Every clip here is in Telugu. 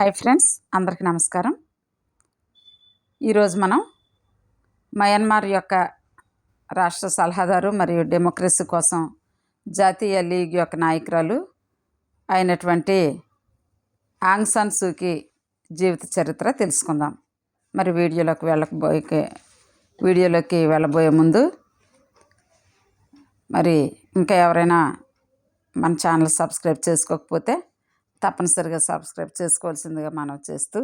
హాయ్ ఫ్రెండ్స్ అందరికీ నమస్కారం. ఈరోజు మనం మయన్మార్ యొక్క రాష్ట్ర సలహాదారు మరియు డెమోక్రసీ కోసం జాతీయ లీగ్ యొక్క నాయకురాలు అయినటువంటి ఆంగ్ సన్ సూకి జీవిత చరిత్ర తెలుసుకుందాం. మరి వీడియోలోకి వెళ్ళకపోయే వీడియోలోకి వెళ్ళబోయే ముందు మరి ఇంకా ఎవరైనా మన ఛానల్ సబ్స్క్రైబ్ చేసుకోకపోతే తప్పనిసరిగా సబ్స్క్రైబ్ చేసుకోవాల్సిందిగా మనం చేస్తూ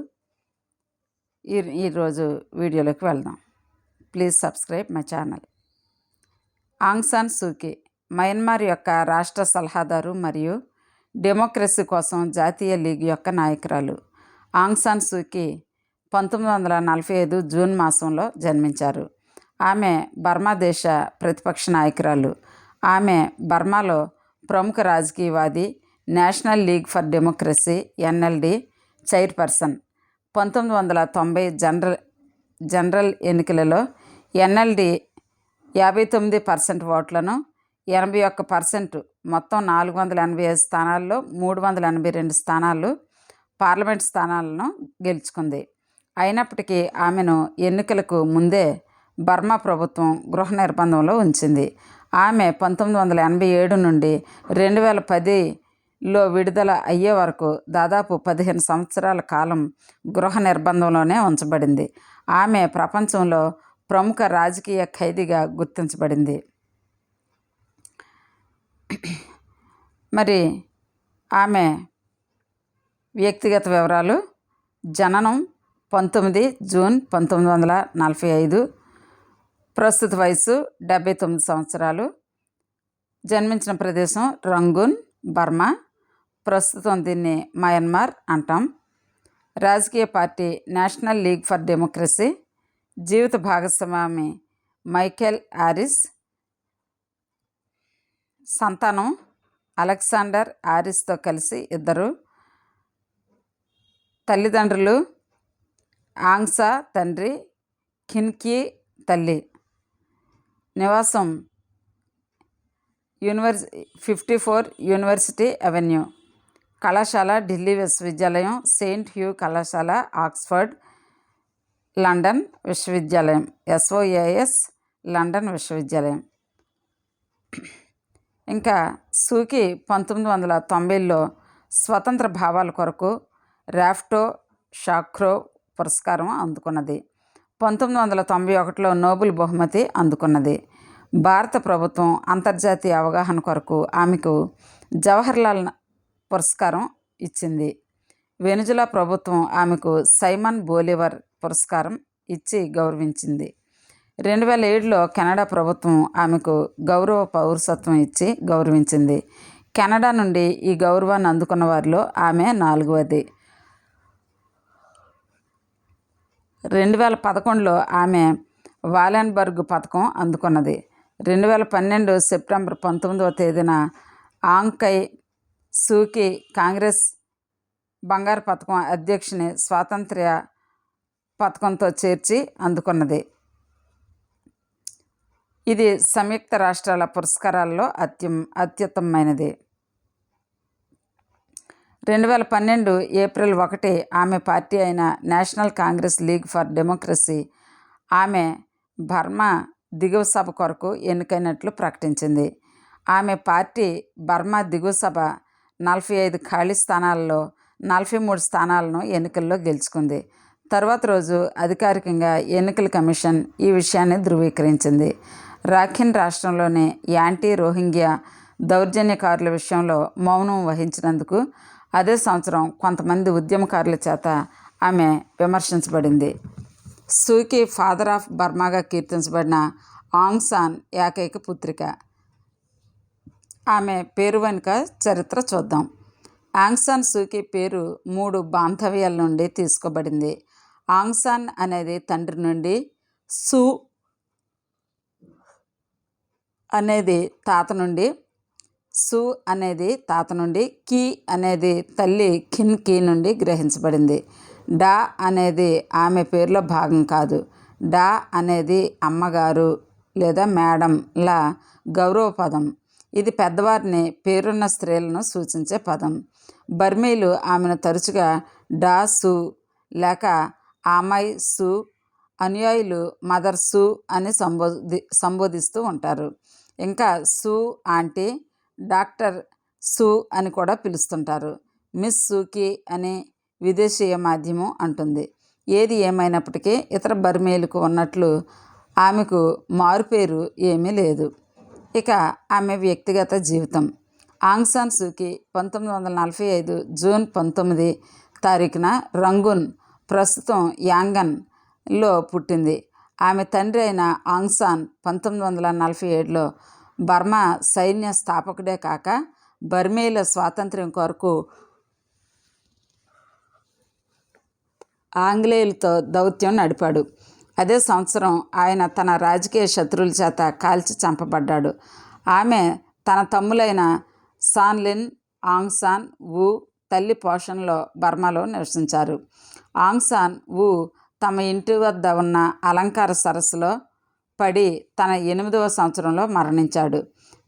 ఈ ఈరోజు వీడియోలోకి వెళ్దాం. Please subscribe my channel. Aung San Suu Kyi Myanmar యొక్క రాష్ట్ర సలహాదారు మరియు డెమోక్రసీ కోసం జాతీయ లీగ్ యొక్క నాయకురాలు ఆంగ్ సాన్ సూకి పంతొమ్మిది వందల నలభై ఐదు జూన్ మాసంలో జన్మించారు. ఆమె బర్మా దేశ ప్రతిపక్ష నాయకురాలు. ఆమె బర్మాలో ప్రముఖ రాజకీయవాది National League for Democracy NLD chairperson. పంతొమ్మిది వందల తొంభై జనరల్ జనరల్ ఎన్నికలలో ఎన్ఎల్డి యాభై తొమ్మిది పర్సెంట్ ఓట్లను ఎనభై ఒక్క పర్సెంట్ మొత్తం నాలుగు వందల ఎనభై ఐదు స్థానాల్లో మూడు వందల ఎనభై రెండు స్థానాలు పార్లమెంట్ స్థానాలను గెలుచుకుంది. అయినప్పటికీ ఆమెను ఎన్నికలకు ముందే బర్మా ప్రభుత్వం గృహ నిర్బంధంలో ఉంచింది. ఆమె పంతొమ్మిది వందల ఎనభై ఏడు నుండి రెండు వేల పది లో విడుదల అయ్యే వరకు దాదాపు పదిహేను సంవత్సరాల కాలం గృహ నిర్బంధంలోనే ఉంచబడింది. ఆమె ప్రపంచంలో ప్రముఖ రాజకీయ ఖైదీగా గుర్తించబడింది. మరి ఆమె వ్యక్తిగత వివరాలు. జననం పంతొమ్మిది జూన్ పంతొమ్మిది వందల నలభై ఐదు. ప్రస్తుత వయసు డెబ్బై తొమ్మిది సంవత్సరాలు. జన్మించిన ప్రదేశం రంగూన్ బర్మా. ప్రస్తుతం దీన్ని మయన్మార్ అంటాం. రాజకీయ పార్టీ నేషనల్ లీగ్ ఫర్ డెమోక్రసీ. జీవిత భాగస్వామి మైకేల్ ఆరిస్ సంతానం అలెగ్జాండర్ ఆరిస్తో కలిసి ఇద్దరు. తల్లిదండ్రులు ఆంగ్సా తండ్రి కిన్కీ తల్లి. నివాసం యూనివర్సి ఫిఫ్టీ ఫోర్ యూనివర్సిటీ అవెన్యూ. కళాశాల ఢిల్లీ విశ్వవిద్యాలయం సెయింట్ హ్యూ కళాశాల ఆక్స్ఫర్డ్ లండన్ విశ్వవిద్యాలయం ఎస్ఓఏఎస్ లండన్ విశ్వవిద్యాలయం. ఇంకా సూకి పంతొమ్మిది వందల తొంభైలో స్వతంత్ర భావాల కొరకు రాఫ్టో షాక్రో పురస్కారం అందుకున్నది. పంతొమ్మిది వందల తొంభై ఒకటిలో నోబెల్ బహుమతి అందుకున్నది. భారత ప్రభుత్వం అంతర్జాతీయ అవగాహన కొరకు ఆమెకు జవహర్లాల్ పురస్కారం ఇచ్చింది. వెనుజులా ప్రభుత్వం ఆమెకు సైమన్ బోలివర్ పురస్కారం ఇచ్చి గౌరవించింది. రెండు వేల ఏడులో కెనడా ప్రభుత్వం ఆమెకు గౌరవ పౌరసత్వం ఇచ్చి గౌరవించింది. కెనడా నుండి ఈ గౌరవాన్ని అందుకున్న వారిలో ఆమె నాలుగవది. రెండు వేల పదకొండులో ఆమె వాలెన్బర్గ్ పథకం అందుకున్నది. రెండు వేల పన్నెండు సెప్టెంబర్ పంతొమ్మిదవ తేదీన ఆంకై సూకి కాంగ్రెస్ బంగారు పథకం అధ్యక్షుని స్వాతంత్ర్య పథకంతో చేర్చి అందుకున్నది. ఇది సంయుక్త రాష్ట్రాల పురస్కారాల్లో అత్యం అత్యుత్తమైనది. రెండు వేల పన్నెండు ఏప్రిల్ ఒకటి ఆమె పార్టీ అయిన National Congress League for Democracy ఆమె బర్మా దిగువ సభ కొరకు ఎన్నికైనట్లు ప్రకటించింది. ఆమె పార్టీ బర్మా దిగువ సభ నలభై ఐదు ఖాళీ స్థానాల్లో నలభై మూడు స్థానాలను ఎన్నికల్లో గెలుచుకుంది. తర్వాత రోజు అధికారికంగా ఎన్నికల కమిషన్ ఈ విషయాన్ని ధృవీకరించింది. రాఖిన్ రాష్ట్రంలోని యాంటీ రోహింగ్యా దౌర్జన్యకారుల విషయంలో మౌనం వహించినందుకు అదే సంవత్సరం కొంతమంది ఉద్యమకారుల చేత ఆమె విమర్శించబడింది. సూకి ఫాదర్ ఆఫ్ బర్మాగా కీర్తించబడిన ఆంగ్ సాన్ ఏకైక పుత్రిక. ఆమె పేరు వెనుక చరిత్ర చూద్దాం. ఆంగ్సాన్ సూకి పేరు మూడు బాంధవ్యాల నుండి తీసుకోబడింది. ఆంగ్సాన్ అనేది తండ్రి నుండి సు అనేది తాత నుండి సు అనేది తాత నుండి కీ అనేది తల్లి కిన్ కీ నుండి గ్రహించబడింది. డా అనేది ఆమె పేరులో భాగం కాదు. డా అనేది అమ్మగారు లేదా మేడంల గౌరవ పదం. ఇది పెద్దవారిని పేరున్న స్త్రీలను సూచించే పదం. బర్మీలు ఆమెను తరచుగా డాసు లేక ఆమై సు అనుయాయులు మదర్ సు అని సంబోధి సంబోధిస్తూ ఉంటారు. ఇంకా సు ఆంటీ డాక్టర్ సు అని కూడా పిలుస్తుంటారు. మిస్ సూకి అని విదేశీయ మాధ్యమం అంటుంది. ఏది ఏమైనప్పటికీ ఇతర బర్మీలకు ఉన్నట్లు ఆమెకు మారుపేరు ఏమీ లేదు. ఇక ఆమె వ్యక్తిగత జీవితం. ఆంగ్సాన్ సూకి పంతొమ్మిది వందల నలభై ఐదు జూన్ పంతొమ్మిది తారీఖున రంగున్ ప్రస్తుతం యాంగన్లో పుట్టింది. ఆమె తండ్రి అయిన ఆంగ్ సాన్ పంతొమ్మిది వందల నలభై ఏడులో బర్మా సైన్య స్థాపకుడే కాక బర్మేల స్వాతంత్ర్యం కొరకు ఆంగ్లేయులతో దౌత్యం నడిపాడు. అదే సంవత్సరం ఆయన తన రాజకీయ శత్రువుల చేత కాల్చి చంపబడ్డాడు. ఆమె తన తమ్ములైన సాన్లిన్ ఆంగ్సాన్ వు తల్లి పోషణలో బర్మాలో నివసించారు. ఆంగ్సాన్ వు తమ ఇంటి వద్ద ఉన్న అలంకార సరస్సులో పడి తన ఎనిమిదవ సంవత్సరంలో మరణించాడు.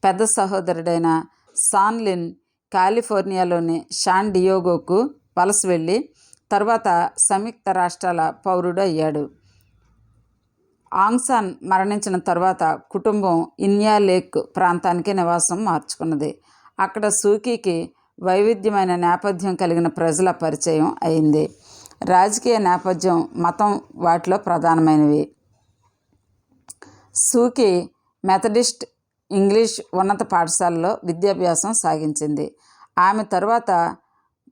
పెద్ద సహోదరుడైన సాన్లిన్ కాలిఫోర్నియాలోని షాన్ డియోగోకు వలస వెళ్ళి తర్వాత సంయుక్త రాష్ట్రాల పౌరుడు అయ్యాడు. ఆంగ్సాన్ మరణించిన తర్వాత కుటుంబం ఇన్యా లేక్ ప్రాంతానికి నివాసం మార్చుకున్నది. అక్కడ సూకీకి వైవిధ్యమైన నేపథ్యం కలిగిన ప్రజల పరిచయం అయింది. రాజకీయ నేపథ్యం మతం వాటిలో ప్రధానమైనవి. సూకి మెథడిస్ట్ ఇంగ్లీష్ ఉన్నత పాఠశాలలో విద్యాభ్యాసం సాగించింది. ఆమె తరువాత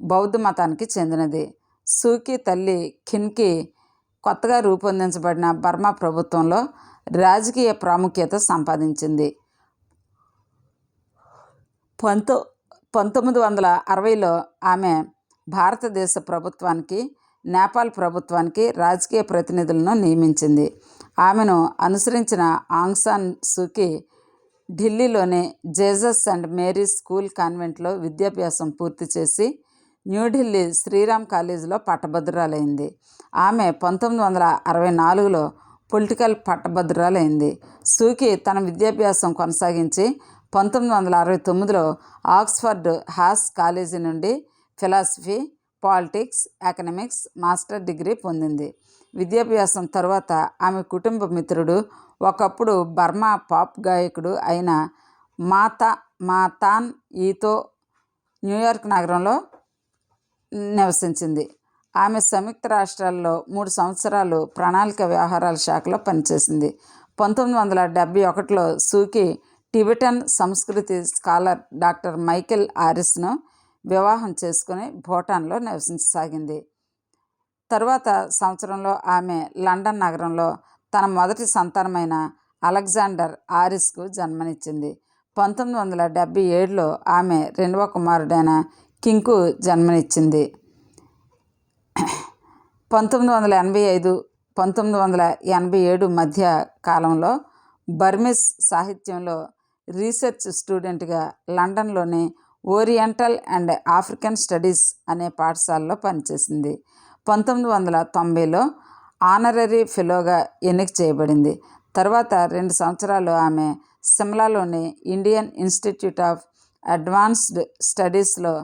బౌద్ధ మతానికి చెందినది. సూకి తల్లి ఖిన్కి కొత్తగా రూపొందించబడిన బర్మా ప్రభుత్వంలో రాజకీయ ప్రాముఖ్యత సంపాదించింది. పంతొ పంతొమ్మిది వందల అరవైలో ఆమె భారతదేశ ప్రభుత్వానికి నేపాల్ ప్రభుత్వానికి రాజకీయ ప్రతినిధులను నియమించింది. ఆమెను అనుసరించిన ఆంగ్సాన్ సూకి ఢిల్లీలోని జేజస్ అండ్ మేరీ స్కూల్ కాన్వెంట్లో విద్యాభ్యాసం పూర్తి చేసి న్యూఢిల్లీ శ్రీరామ్ కాలేజీలో పట్టభద్రురాలైంది. ఆమె పంతొమ్మిది వందల అరవై నాలుగులో పొలిటికల్ పట్టభద్రురాలైంది. సూకి తన విద్యాభ్యాసం కొనసాగించి పంతొమ్మిది వందల అరవై తొమ్మిదిలో ఆక్స్ఫర్డ్ హాస్ కాలేజీ నుండి philosophy politics economics master degree పొందింది. విద్యాభ్యాసం తరువాత ఆమె కుటుంబ మిత్రుడు ఒకప్పుడు బర్మా పాప్ గాయకుడు అయిన మాతా మాతాన్ ఈతో న్యూయార్క్ నగరంలో నివసించింది. ఆమె సంయుక్త రాష్ట్రాల్లో మూడు సంవత్సరాలు ప్రణాళిక వ్యవహారాల శాఖలో పనిచేసింది. పంతొమ్మిది వందల డెబ్భై ఒకటిలో సూకి టిబెటన్ సంస్కృతి స్కాలర్ డాక్టర్ మైకెల్ ఆరిస్ను వివాహం చేసుకుని భూటాన్లో నివసించసాగింది. తరువాత సంవత్సరంలో ఆమె లండన్ నగరంలో తన మొదటి సంతానమైన అలెగ్జాండర్ ఆరిస్కు జన్మనిచ్చింది. పంతొమ్మిది వందల డెబ్భై ఏడులో ఆమె రెండవ కుమారుడైన కింగ్కు జన్మనిచ్చింది. పంతొమ్మిది వందల ఎనభై ఐదు పంతొమ్మిది వందల ఎనభై ఏడు మధ్య కాలంలో బర్మిస్ సాహిత్యంలో రీసెర్చ్ స్టూడెంట్గా లండన్లోని ఓరియంటల్ అండ్ ఆఫ్రికన్ స్టడీస్ అనే పాఠశాలలో పనిచేసింది. పంతొమ్మిది వందల తొంభైలో ఆనరరీ ఫెలోగా ఎన్నిక చేయబడింది. తర్వాత రెండు సంవత్సరాలు ఆమె సిమ్లాలోని ఇండియన్ ఇన్స్టిట్యూట్ ఆఫ్ అడ్వాన్స్డ్ స్టడీస్లో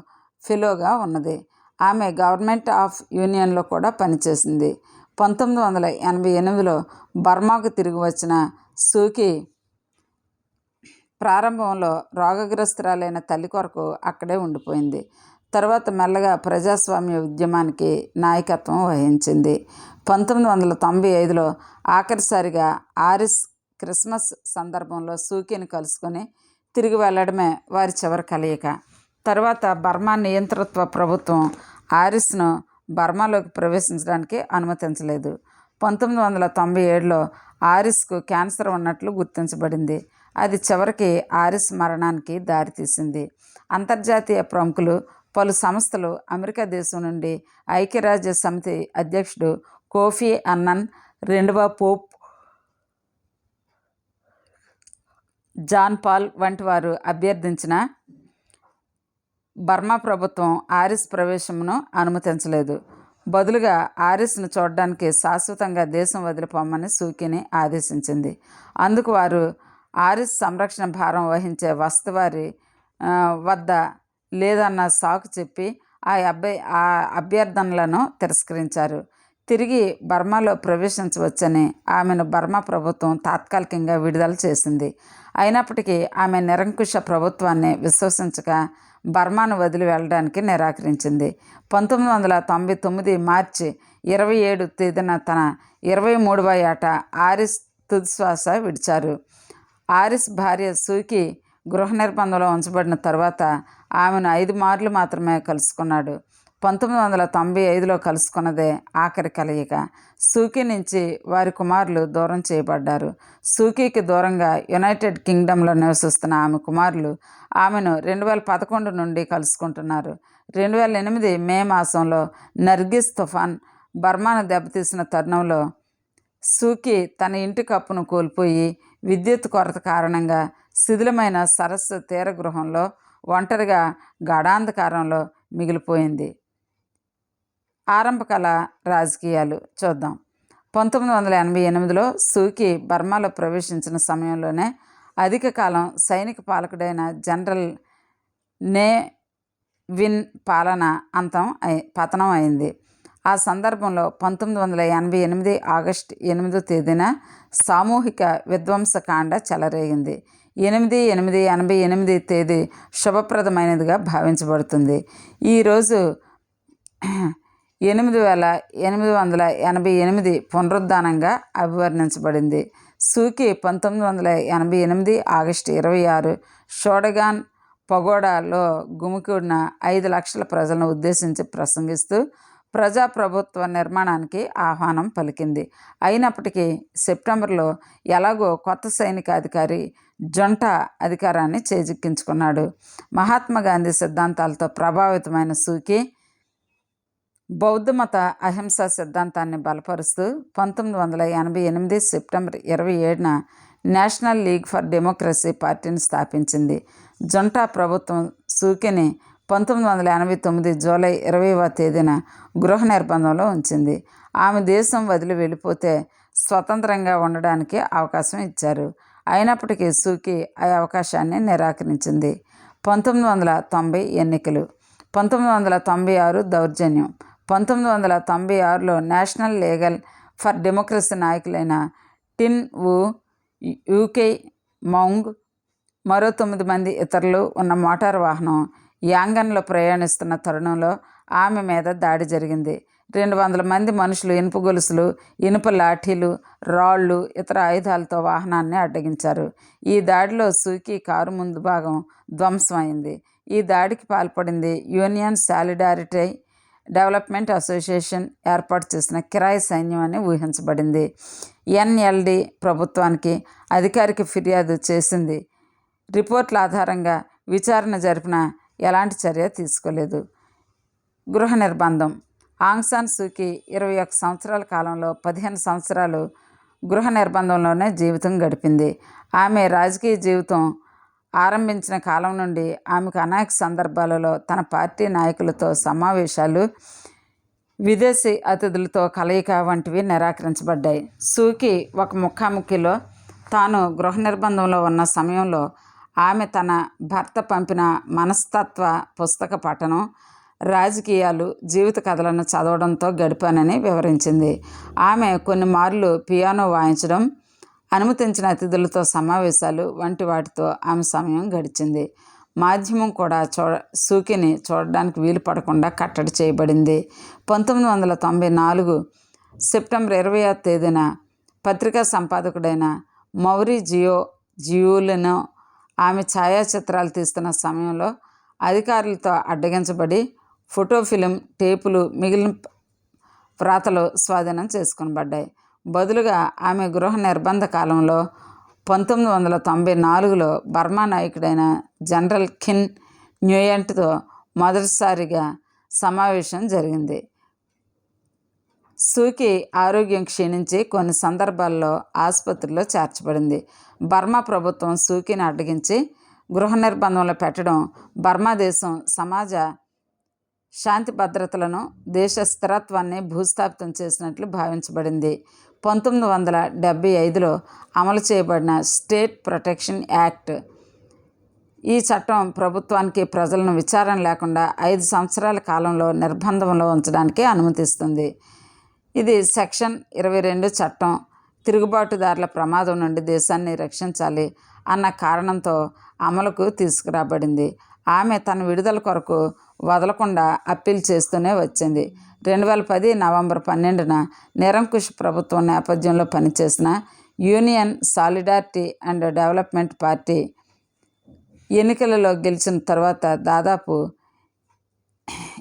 ఫెలోగా ఉన్నది. ఆమె గవర్నమెంట్ ఆఫ్ యూనియన్లో కూడా పనిచేసింది. పంతొమ్మిది వందల ఎనభై ఎనిమిదిలో బర్మాకు తిరిగి వచ్చిన సూకి ప్రారంభంలో రోగగ్రస్తురాలైన తల్లి కొరకు అక్కడే ఉండిపోయింది. తర్వాత మెల్లగా ప్రజాస్వామ్య ఉద్యమానికి నాయకత్వం వహించింది. పంతొమ్మిది వందల తొంభై ఐదులో ఆఖరిసారిగా ఆరిస్ క్రిస్మస్ సందర్భంలో సూకిని కలుసుకొని తిరిగి వెళ్ళడమే వారి చివరి కలయిక. తర్వాత బర్మా నియంతృత్వ ప్రభుత్వం ఆరిస్ను బర్మాలోకి ప్రవేశించడానికి అనుమతించలేదు. పంతొమ్మిది వందల తొంభై ఏడులో ఆరిస్కు క్యాన్సర్ ఉన్నట్లు గుర్తించబడింది. అది చివరికి ఆరిస్ మరణానికి దారితీసింది. అంతర్జాతీయ ప్రముఖులు పలు సంస్థలు అమెరికా దేశం నుండి ఐక్యరాజ్య సమితి అధ్యక్షుడు కోఫీ అన్నన్ రెండవ పోప్ జాన్ పాల్ వంటి వారు అభ్యర్థించిన బర్మా ప్రభుత్వం ఆరిస్ ప్రవేశమును అనుమతించలేదు. బదులుగా ఆరిస్ను చూడడానికి శాశ్వతంగా దేశం వదిలిపోమని సూకిని ఆదేశించింది. అందుకు వారు ఆరిస్ సంరక్షణ భారం వహించే వస్తువారి వద్ద లేదన్న సాకు చెప్పి ఆ అబ్బాయి ఆ అభ్యర్థనలను తిరస్కరించారు. తిరిగి బర్మాలో ప్రవేశించవచ్చని ఆమెను బర్మా ప్రభుత్వం తాత్కాలికంగా విడుదల చేసింది. అయినప్పటికీ ఆమె నిరంకుశ ప్రభుత్వాన్ని విశ్వసించక బర్మాను వదిలి వెళ్ళడానికి నిరాకరించింది. పంతొమ్మిది వందల తొంభై తొమ్మిది మార్చి ఇరవై ఏడు తేదీన తన ఇరవై మూడవ ఏట ఆరిస్ తుదిశ్వాస విడిచారు. ఆరిస్ భార్య సూకి గృహ నిర్బంధంలో ఉంచబడిన తర్వాత ఆమెను ఐదు మార్లు మాత్రమే కలుసుకున్నాడు. పంతొమ్మిది వందల తొంభై ఐదులో కలుసుకున్నదే ఆఖరి కలయిక. సూకీ నుంచి వారి కుమారులు దూరం చేయబడ్డారు. సూకీకి దూరంగా యునైటెడ్ కింగ్డమ్లో నివసిస్తున్న ఆమె కుమారులు ఆమెను రెండు వేల పదకొండు నుండి కలుసుకుంటున్నారు. రెండు వేల ఎనిమిది మే మాసంలో నర్గిస్ తుఫాన్ బర్మాను దెబ్బతీసిన తరుణంలో సూకి తన ఇంటి కప్పును కోల్పోయి విద్యుత్ కొరత కారణంగా శిథిలమైన సరస్సు తీర గృహంలో ఒంటరిగా గాఢాంధకారంలో మిగిలిపోయింది. ఆరంభకాల రాజకీయాలు చూద్దాం. పంతొమ్మిది వందల ఎనభై ఎనిమిదిలో సూకి బర్మాలో ప్రవేశించిన సమయంలోనే అధిక కాలం సైనిక పాలకుడైన జనరల్ నే విన్ పాలన అంతం పతనం అయింది. ఆ సందర్భంలో పంతొమ్మిది వందల ఎనభై ఎనిమిది ఆగస్టు ఎనిమిదో తేదీన సామూహిక విధ్వంసకాండ చెలరేగింది. ఎనిమిది ఎనిమిది ఎనభై ఎనిమిది తేదీ శుభప్రదమైనదిగా భావించబడుతుంది. ఈరోజు ఎనిమిది వేల ఎనిమిది వందల ఎనభై ఎనిమిది పునరుద్ధానంగా అభివర్ణించబడింది. సూకి పంతొమ్మిది వందల ఎనభై ఎనిమిది ఆగస్టు ఇరవై ఆరు షోడగాన్ పగోడాలో గుమికూడిన ఐదు లక్షల ప్రజలను ఉద్దేశించి ప్రసంగిస్తూ ప్రజాప్రభుత్వ నిర్మాణానికి ఆహ్వానం పలికింది. అయినప్పటికీ సెప్టెంబర్లో ఎలాగో కొత్త సైనిక అధికారి జొంట అధికారాన్ని చేజిక్కించుకున్నాడు. మహాత్మా గాంధీ సిద్ధాంతాలతో ప్రభావితమైన సూకి బౌద్ధమత అహింసా సిద్ధాంతాన్ని బలపరుస్తూ పంతొమ్మిది వందల ఎనభై ఎనిమిది సెప్టెంబర్ ఇరవై ఏడున నేషనల్ లీగ్ ఫర్ డెమోక్రసీ పార్టీని స్థాపించింది. జంటా ప్రభుత్వం సూకిని పంతొమ్మిది వందల ఎనభై తొమ్మిది జూలై ఇరవైవ తేదీన గృహ నిర్బంధంలో ఉంచింది. ఆమె దేశం వదిలి వెళ్ళిపోతే స్వతంత్రంగా ఉండడానికి అవకాశం ఇచ్చారు. అయినప్పటికీ సూకి ఆ అవకాశాన్ని నిరాకరించింది. పంతొమ్మిది వందల తొంభై ఎన్నికలు పంతొమ్మిది వందల తొంభై ఆరు దౌర్జన్యం పంతొమ్మిది వందల తొంభై ఆరులో national legal for democracy నాయకులైన Tin Oo U Kyi Maung మరో తొమ్మిది మంది ఇతరులు ఉన్న మోటార్ వాహనం యాంగన్లో ప్రయాణిస్తున్న తరుణంలో ఆమె మీద దాడి జరిగింది. రెండు వందల మంది మనుషులు ఇనుప గొలుసులు ఇనుప లాఠీలు రాళ్ళు ఇతర ఆయుధాలతో వాహనాన్ని అడ్డగించారు. ఈ దాడిలో సూకి కారు ముందు భాగం ధ్వంసమైంది. ఈ దాడికి పాల్పడింది యూనియన్ సాలిడారిటీ డెవలప్మెంట్ అసోసియేషన్ ఏర్పాటు చేసిన కిరాయి సైన్యం అని ఊహించబడింది. ఎన్ఎల్డి ప్రభుత్వానికి అధికారిక ఫిర్యాదు చేసింది. రిపోర్ట్ల ఆధారంగా విచారణ జరిపిన ఎలాంటి చర్య తీసుకోలేదు. గృహ నిర్బంధం. ఆంగ్సాన్ సూకి ఇరవై ఒక్క సంవత్సరాల కాలంలో పదిహేను సంవత్సరాలు గృహ నిర్బంధంలోనే జీవితం గడిపింది. ఆమె రాజకీయ జీవితం ఆరంభించిన కాలం నుండి ఆమెకు అనేక సందర్భాలలో తన పార్టీ నాయకులతో సమావేశాలు విదేశీ అతిథులతో కలయిక వంటివి నిరాకరించబడ్డాయి. సూకి ఒక ముఖాముఖిలో తాను గృహ నిర్బంధంలో ఉన్న సమయంలో ఆమె తన భర్త పంపిన మనస్తత్వ పుస్తక పఠనం రాజకీయాలు జీవిత కథలను చదవడంతో గడిపానని వివరించింది. ఆమె కొన్ని మార్లు పియానో వాయించడం అనుమతించిన అతిథులతో సమావేశాలు వంటి వాటితో ఆమె సమయం గడిచింది. మాధ్యమం కూడా చూ సూకిని చూడడానికి వీలు పడకుండా కట్టడి చేయబడింది. పంతొమ్మిది వందల తొంభై నాలుగు సెప్టెంబర్ ఇరవై తేదీన పత్రికా సంపాదకుడైన మౌరి జియో జియోలను ఆమె ఛాయాచిత్రాలు తీస్తున్న సమయంలో అధికారులతో అడ్డగించబడి ఫోటో ఫిలిం టేపులు మిగిలిన వ్రాతలు స్వాధీనం చేసుకునబడ్డాయి. బదులుగా ఆమె గృహ నిర్బంధ కాలంలో పంతొమ్మిది వందల తొంభై నాలుగులో బర్మా నాయకుడైన జనరల్ ఖిన్ న్యూయంట్తో మొదటిసారిగా సమావేశం జరిగింది. సూకి ఆరోగ్యం క్షీణించి కొన్ని సందర్భాల్లో ఆసుపత్రిలో చేర్చబడింది. బర్మా ప్రభుత్వం సూకిని అడ్డగించి గృహ నిర్బంధంలో పెట్టడం బర్మా దేశం సమాజ శాంతి భద్రతలను దేశ స్థిరత్వాన్ని భూస్థాపితం చేసినట్లు భావించబడింది. పంతొమ్మిది వందల డెబ్భై ఐదులో అమలు చేయబడిన స్టేట్ ప్రొటెక్షన్ యాక్ట్. ఈ చట్టం ప్రభుత్వానికి ప్రజలను విచారణ లేకుండా ఐదు సంవత్సరాల కాలంలో నిర్బంధంలో ఉంచడానికి అనుమతిస్తుంది. ఇది సెక్షన్ ఇరవై రెండు చట్టం తిరుగుబాటుదారుల ప్రమాదం నుండి దేశాన్ని రక్షించాలి అన్న కారణంతో అమలుకు తీసుకురాబడింది. ఆమె తన విడుదల కొరకు వదలకుండా అప్పీల్ చేస్తూనే వచ్చింది. రెండు వేల పది నవంబర్ పన్నెండున నిరంకుశ ప్రభుత్వం నేపథ్యంలో పనిచేసిన Union Solidarity and Development Party ఎన్నికలలో గెలిచిన తర్వాత దాదాపు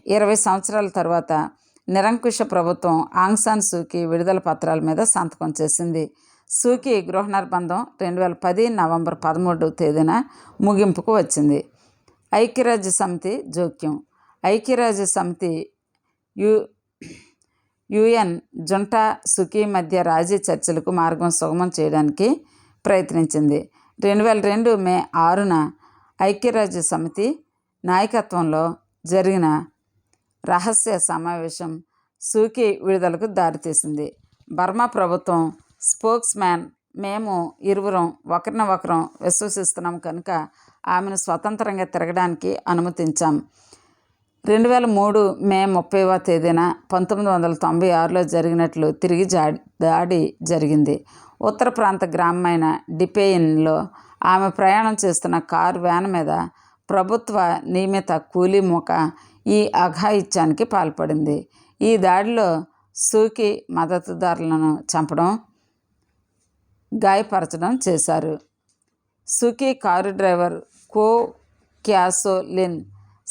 ఇరవై సంవత్సరాల తర్వాత నిరంకుశ ప్రభుత్వం ఆంగ్సాన్ సూకి విడుదల పత్రాల మీద సంతకం చేసింది. సూకి గృహ నిర్బంధం రెండు వేల పది నవంబర్ పదమూడు తేదీన ముగింపుకు వచ్చింది. ఐక్యరాజ్య సమితి జోక్యం. ఐక్యరాజ్య సమితి యు యుఎన్ జుంటా సుకీ మధ్య రాజీ చర్చలకు మార్గం సుగమం చేయడానికి ప్రయత్నించింది. రెండు వేల రెండు మే ఆరున ఐక్యరాజ్య సమితి నాయకత్వంలో జరిగిన రహస్య సమావేశం సూకీ విడుదలకు దారితీసింది. బర్మా ప్రభుత్వం స్పోక్స్ మ్యాన్ మేము ఇరువురం ఒకరిని ఒకరం విశ్వసిస్తున్నాం కనుక ఆమెను స్వతంత్రంగా తిరగడానికి అనుమతించాం. రెండు వేల మూడు మే ముప్పైవ తేదీన పంతొమ్మిది వందల తొంభై ఆరులో జరిగినట్లు తిరిగి జా దాడి జరిగింది. ఉత్తర ప్రాంత గ్రామమైన డిపేయిన్లో ఆమె ప్రయాణం చేస్తున్న కారు వ్యాన్ మీద ప్రభుత్వ నియమిత కూలీ మూక ఈ అఘాయిత్యానికి పాల్పడింది. ఈ దాడిలో సూకి మద్దతుదారులను చంపడం గాయపరచడం చేశారు. సుకీ కారు డ్రైవర్ కో క్యాసోలిన్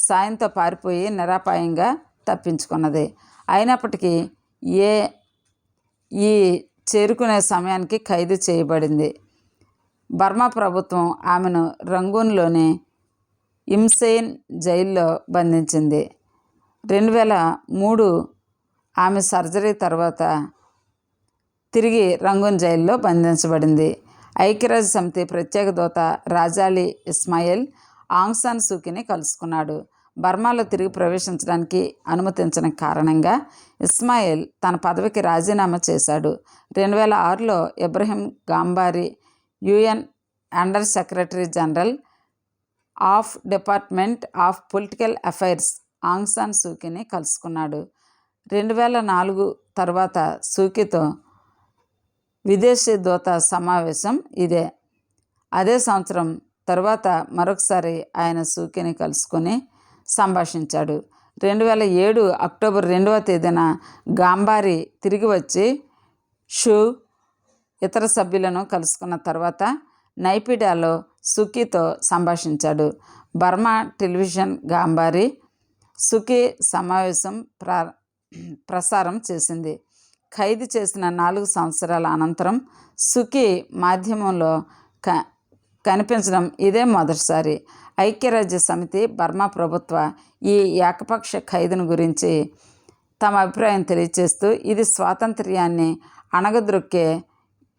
సాయంతో పారిపోయి నిరాపాయంగా తప్పించుకున్నది. అయినప్పటికీ ఏ ఈ చేరుకునే సమయానికి ఖైదు చేయబడింది. బర్మా ప్రభుత్వం ఆమెను రంగూన్లోని ఇమ్సెయిన్ జైల్లో బంధించింది. రెండు వేల మూడు ఆమె సర్జరీ తర్వాత తిరిగి రంగూన్ జైల్లో బంధించబడింది. ఐక్యరాజ్య సమితి ప్రత్యేక దూత రాజాలి ఇస్మాయిల్ ఆంగ్సాన్ సూకిని కలుసుకున్నాడు. బర్మాలో తిరిగి ప్రవేశించడానికి అనుమతించిన కారణంగా ఇస్మాయిల్ తన పదవికి రాజీనామా చేశాడు. రెండు వేల ఆరులో Ibrahim Gambari UN Under Secretary General of Department of Political Affairs Aung San సూకిని కలుసుకున్నాడు. రెండు వేల నాలుగు తర్వాత సూకితో విదేశీ దూత సమావేశం ఇదే. అదే సంవత్సరం తర్వాత మరొకసారి ఆయన సూకిని కలుసుకొని సంభాషించాడు. రెండు వేల ఏడు అక్టోబర్ రెండవ తేదీన గాంబారి తిరిగి వచ్చి షూ ఇతర సభ్యులను కలుసుకున్న తర్వాత నైపిడాలో సుఖీతో సంభాషించాడు. బర్మా టెలివిజన్ గాంబారి సుఖీ సమావేశం ప్రా ప్రసారం చేసింది. ఖైదు చేసిన నాలుగు సంవత్సరాల అనంతరం సుఖీ మాధ్యమంలో క కనిపించడం ఇదే మొదటిసారి. ఐక్యరాజ్య సమితి బర్మా ప్రభుత్వ ఈ ఏకపక్ష ఖైదును గురించి తమ అభిప్రాయం తెలియచేస్తూ ఇది స్వాతంత్ర్యాన్ని అణగద్రొక్కే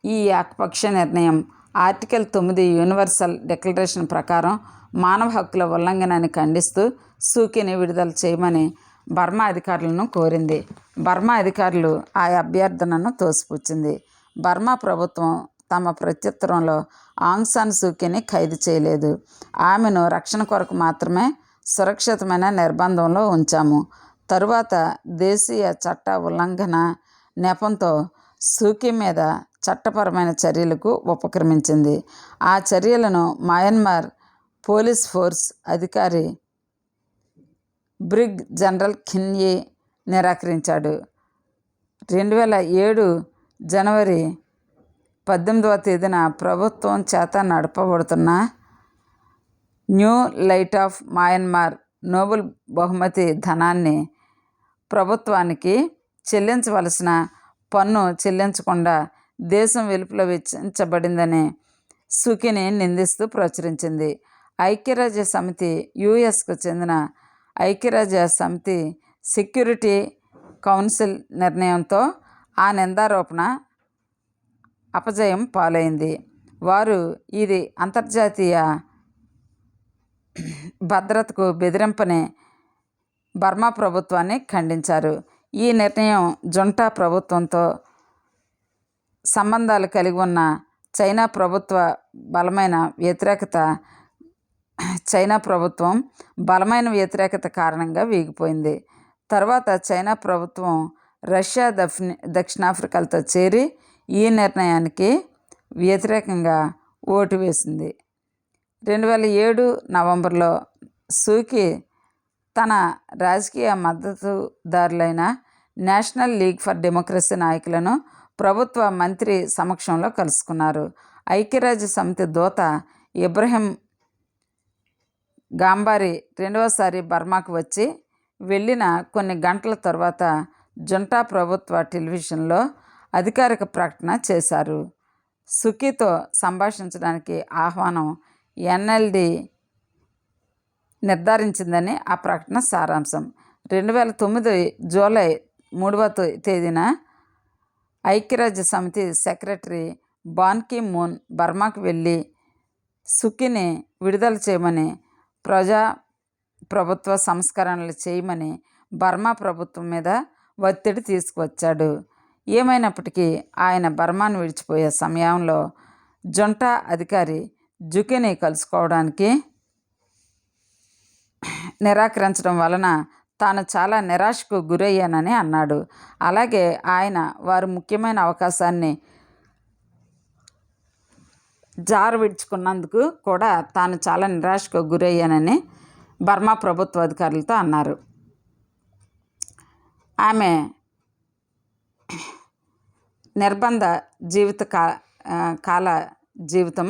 ఈ ఏకపక్ష నిర్ణయం. ఆర్టికల్ తొమ్మిది యూనివర్సల్ డిక్లరేషన్ ప్రకారం మానవ హక్కుల ఉల్లంఘనని ఖండిస్తూ సూకిని విడుదల చేయమని బర్మా అధికారులను కోరింది. బర్మా అధికారులు ఆ అభ్యర్థనను తోసిపుచ్చింది. బర్మా ప్రభుత్వం తమ ప్రత్యుత్తరంలో ఆంగ్సాన్ సూకీని ఖైదు చేయలేదు. ఆమెను రక్షణ కొరకు మాత్రమే సురక్షితమైన నిర్బంధంలో ఉంచాము. తరువాత దేశీయ చట్ట ఉల్లంఘన నెపంతో సూకీ మీద చట్టపరమైన చర్యలకు ఉపక్రమించింది. ఆ చర్యలను మయన్మార్ పోలీస్ ఫోర్స్ అధికారి బ్రిగ్ జనరల్ ఖిన్యే నిరాకరించాడు. రెండు వేల ఏడు జనవరి పద్దెనిమిదవ తేదీన ప్రభుత్వం చేత నడపబడుతున్న New Light of Myanmar Nobel బహుమతి ధనాన్ని ప్రభుత్వానికి చెల్లించవలసిన పన్ను చెల్లించకుండా దేశం వెలుపల వెచ్చించబడిందని సుఖిని నిందిస్తూ ప్రచురించింది. ఐక్యరాజ్య సమితి యుఎస్కు చెందిన ఐక్యరాజ్య సమితి సెక్యూరిటీ కౌన్సిల్ నిర్ణయంతో ఆ నిందారోపణ అపజయం పాలైంది. వారు ఇది అంతర్జాతీయ భద్రతకు బెదిరింపని బర్మా ప్రభుత్వాన్ని ఖండించారు. ఈ నిర్ణయం జుంటా ప్రభుత్వంతో సంబంధాలు కలిగి ఉన్న చైనా ప్రభుత్వ బలమైన వ్యతిరేకత చైనా ప్రభుత్వం బలమైన వ్యతిరేకత కారణంగా వీగిపోయింది. తర్వాత చైనా ప్రభుత్వం రష్యా దక్షిణ దక్షిణాఫ్రికాలతో చేరి ఈ నిర్ణయానికి వ్యతిరేకంగా ఓటు వేసింది. రెండు వేల ఏడు నవంబర్లో సూకి తన రాజకీయ మద్దతుదారులైన నేషనల్ లీగ్ ఫర్ డెమోక్రసీ నాయకులను ప్రభుత్వ మంత్రి సమక్షంలో కలుసుకున్నారు. ఐక్యరాజ్య సమితి దూత ఇబ్రహీం గాంబారి రెండవసారి బర్మాకు వచ్చి వెళ్ళిన కొన్ని గంటల తర్వాత జుంటా ప్రభుత్వ టెలివిజన్లో అధికారిక ప్రకటన చేశారు. సుఖీతో సంభాషించడానికి ఆహ్వానం ఎన్ఎల్డి నిర్ధారించిందని ఆ ప్రకటన సారాంశం. రెండు వేల తొమ్మిది జూలై మూడవ తేదీన ఐక్యరాజ్య సమితి సెక్రటరీ బాన్కి మూన్ బర్మాకు వెళ్ళి సుఖిని విడుదల చేయమని ప్రజా ప్రభుత్వ సంస్కరణలు చేయమని బర్మా ప్రభుత్వం మీద ఒత్తిడి తీసుకువచ్చాడు. ఏమైనప్పటికీ ఆయన బర్మాను విడిచిపోయే సమయంలో జొంట అధికారి జుకిని కలుసుకోవడానికి నిరాకరించడం వలన తాను చాలా నిరాశకు గురయ్యానని అన్నాడు. అలాగే ఆయన వారు ముఖ్యమైన అవకాశాన్ని జారు విడుచుకున్నందుకు కూడా తాను చాలా నిరాశకు గురయ్యానని బర్మా ప్రభుత్వ అధికారులతో అన్నారు. ఆమె నిర్బంధ జీవిత కా కాల జీవితం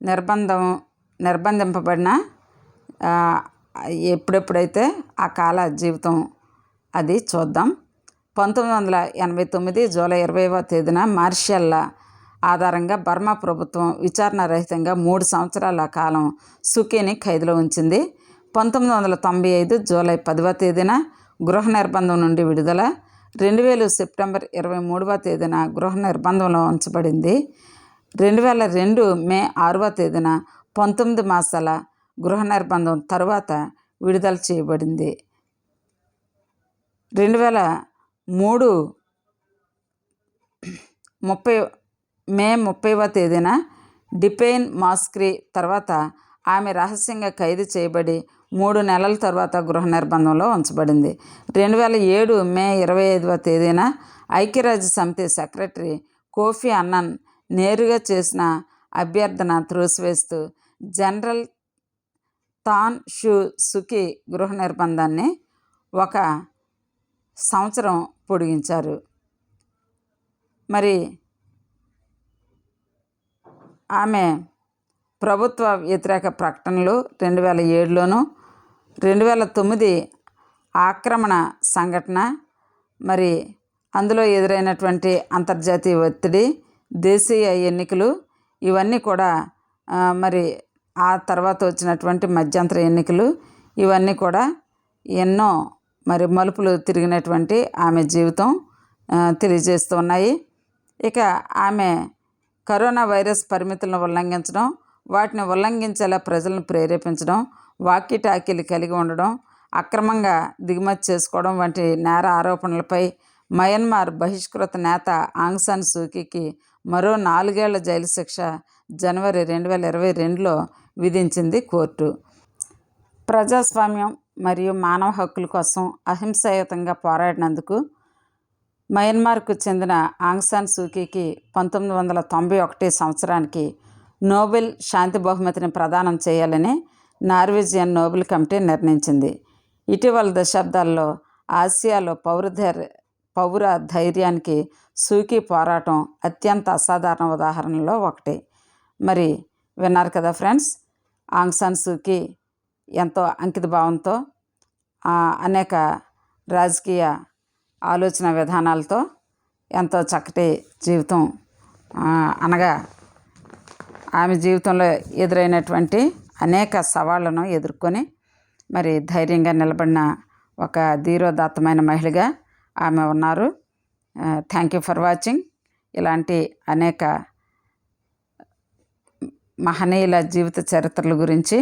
నిర్బంధం నిర్బంధింపబడిన ఎప్పుడెప్పుడైతే ఆ కాల జీవితం అది చూద్దాం. పంతొమ్మిది వందల ఎనభై తొమ్మిది జూలై ఇరవైవ తేదీన మార్షల్ల ఆధారంగా బర్మా ప్రభుత్వం విచారణ రహితంగా మూడు సంవత్సరాల కాలం సుకీని ఖైదులో ఉంచింది. పంతొమ్మిది వందల తొంభై ఐదు జూలై పదవ తేదీన గృహ నిర్బంధం నుండి విడుదల రెండు వేలు సెప్టెంబర్ ఇరవై మూడవ తేదీన గృహ నిర్బంధంలో ఉంచబడింది. రెండు వేల రెండు మే ఆరవ తేదీన పంతొమ్మిది మాసాల గృహ నిర్బంధం తర్వాత విడుదల చేయబడింది. రెండు వేల మూడు ముప్పై మే ముప్పైవ తేదీన డిపెయిన్ మాస్క్రీ తర్వాత ఆమె రహస్యంగా ఖైదు చేయబడి మూడు నెలల తర్వాత గృహ నిర్బంధంలో ఉంచబడింది. రెండు వేల ఏడు మే ఇరవై ఐదవ తేదీన ఐక్యరాజ్య సమితి సెక్రటరీ కోఫీ అన్నన్ నేరుగా చేసిన అభ్యర్థన త్రోసివేస్తూ జనరల్ తాన్ షూ సుకి గృహ నిర్బంధాన్ని ఒక సంవత్సరం పొడిగించారు. మరి ఆమె ప్రభుత్వ వ్యతిరేక ప్రకటనలు రెండు వేల ఏడులోనూ రెండు వేల తొమ్మిది ఆక్రమణ సంఘటన. మరి అందులో ఎదురైనటువంటి అంతర్జాతీయ ఒత్తిడి దేశీయ ఎన్నికలు ఇవన్నీ కూడా మరి ఆ తర్వాత వచ్చినటువంటి మధ్యంతర ఎన్నికలు ఇవన్నీ కూడా ఎన్నో మరి మలుపులు తిరిగినటువంటి ఆమె జీవితం తెలియజేస్తూ ఉన్నాయి. ఇక ఆమె కరోనా వైరస్ పరిమితులను ఉల్లంఘించడం వాటిని ఉల్లంఘించేలా ప్రజలను ప్రేరేపించడం వాకిటాకీలు కలిగి ఉండడం అక్రమంగా దిగుమతి చేసుకోవడం వంటి నేర ఆరోపణలపై మయన్మార్ బహిష్కృత నేత ఆంగ్సాన్ సూకీకి మరో నాలుగేళ్ళ జైలు శిక్ష జనవరి రెండు వేల ఇరవై రెండులో విధించింది కోర్టు. ప్రజాస్వామ్యం మరియు మానవ హక్కుల కోసం అహింసాయుతంగా పోరాడినందుకు మయన్మార్కు చెందిన ఆంగ్సాన్ సూకీకి పంతొమ్మిది వందల తొంభై ఒకటి సంవత్సరానికి నోబెల్ శాంతి బహుమతిని ప్రదానం చేయాలని నార్వేజియన్ నోబెల్ కమిటీ నిర్ణయించింది. ఇటీవల దశాబ్దాల్లో ఆసియాలో పౌర పౌర ధైర్యానికి సూకీ పోరాటం అత్యంత అసాధారణ ఉదాహరణలో ఒకటి. మరి విన్నారు కదా ఫ్రెండ్స్ ఆంగ్సాన్ సూకీ ఎంతో అంకిత భావంతో అనేక రాజకీయ ఆలోచన విధానాలతో ఎంతో చక్కటి జీవితం అనగా ఆమె జీవితంలో ఎదురైనటువంటి అనేక సవాళ్ళను ఎదుర్కొని మరి ధైర్యంగా నిలబడిన ఒక ధీరోదాత్తమైన మహిళగా ఆమె ఉన్నారు. థ్యాంక్ యూ ఫర్ వాచింగ్ ఇలాంటి అనేక మహనీయుల జీవిత చరిత్రల గురించి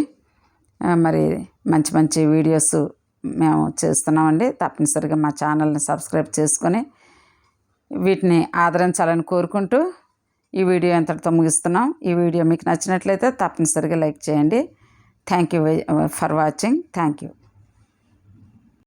మరి మంచి మంచి వీడియోస్ మేము చేస్తున్నామండి. తప్పనిసరిగా మా ఛానల్ని సబ్స్క్రైబ్ చేసుకొని వీటిని ఆదరించాలని కోరుకుంటూ ఈ వీడియో ఎంతటితో ముగిస్తున్నాం? ఈ వీడియో మీకు నచ్చినట్లయితే తప్పనిసరిగా లైక్ చేయండి. Thank you for watching thank you